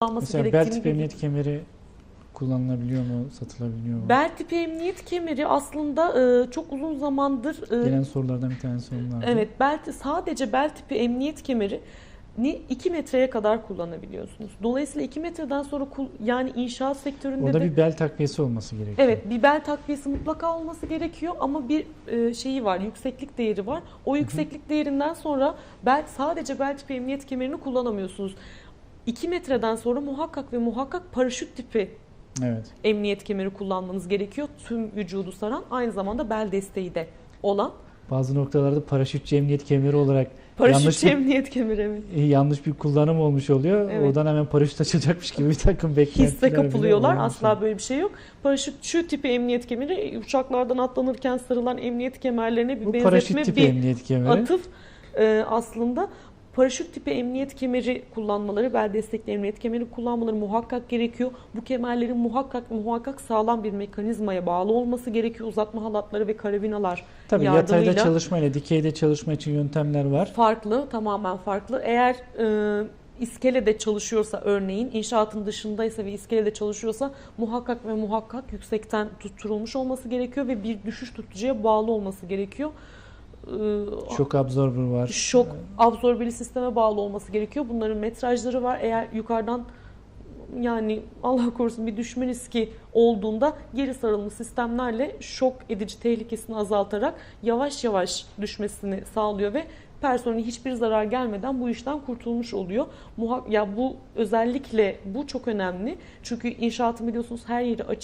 kullanması Mesela bel tipi emniyet kemeri kullanılabiliyor mu, satılabiliyor mu? Bel tipi emniyet kemeri aslında e, çok uzun zamandır e, Gelen sorulardan bir tanesi onlardı. evet bel sadece bel tipi emniyet kemeri ni 2 metreye kadar kullanabiliyorsunuz. Dolayısıyla 2 metreden sonra yani inşaat sektöründe Orada de bir bel takviyesi olması gerekiyor. Evet bir bel takviyesi mutlaka olması gerekiyor ama bir e, şeyi var yükseklik değeri var. O yükseklik değerinden sonra bel sadece bel tipi emniyet kemerini kullanamıyorsunuz. 2 metreden sonra muhakkak ve muhakkak paraşüt tipi Evet. emniyet kemeri kullanmanız gerekiyor. Tüm vücudu saran aynı zamanda bel desteği de olan Bazı noktalarda paraşütçü emniyet kemeri olarak paraşüt yanlış bir, emniyet kemeri evet. yanlış bir kullanım olmuş oluyor. Evet. Oradan hemen paraşüt açılacakmış gibi bir takım beklentiler hisse kapılıyorlar. Asla böyle bir şey yok. Paraşüt şu tipi emniyet kemeri uçaklardan atlanırken sarılan emniyet kemerlerine bir Bu benzetme paraşüt tipi bir emniyet kemeri. atıf e, aslında paraşüt tipi emniyet kemeri kullanmaları, bel destekli emniyet kemeri kullanmaları muhakkak gerekiyor. Bu kemerlerin muhakkak muhakkak sağlam bir mekanizmaya bağlı olması gerekiyor. Uzatma halatları ve karabinalar Tabii yardımıyla yatayda çalışma ile dikeyde çalışma için yöntemler var. farklı, tamamen farklı. Eğer e, iskelede çalışıyorsa örneğin inşaatın dışındaysa ve iskelede çalışıyorsa muhakkak ve muhakkak yüksekten tutturulmuş olması gerekiyor ve bir düşüş tutucuya bağlı olması gerekiyor. E, Şok absorber var. şok absorbeli sisteme bağlı olması gerekiyor. Bunların metrajları var. Eğer yukarıdan yani Allah korusun bir düşme riski olduğunda geri sarılmış sistemlerle şok edici tehlikesini azaltarak yavaş yavaş düşmesini sağlıyor ve personel hiçbir zarar gelmeden bu işten kurtulmuş oluyor. Muhak ya bu özellikle bu çok önemli. Çünkü inşaatın biliyorsunuz her yeri açık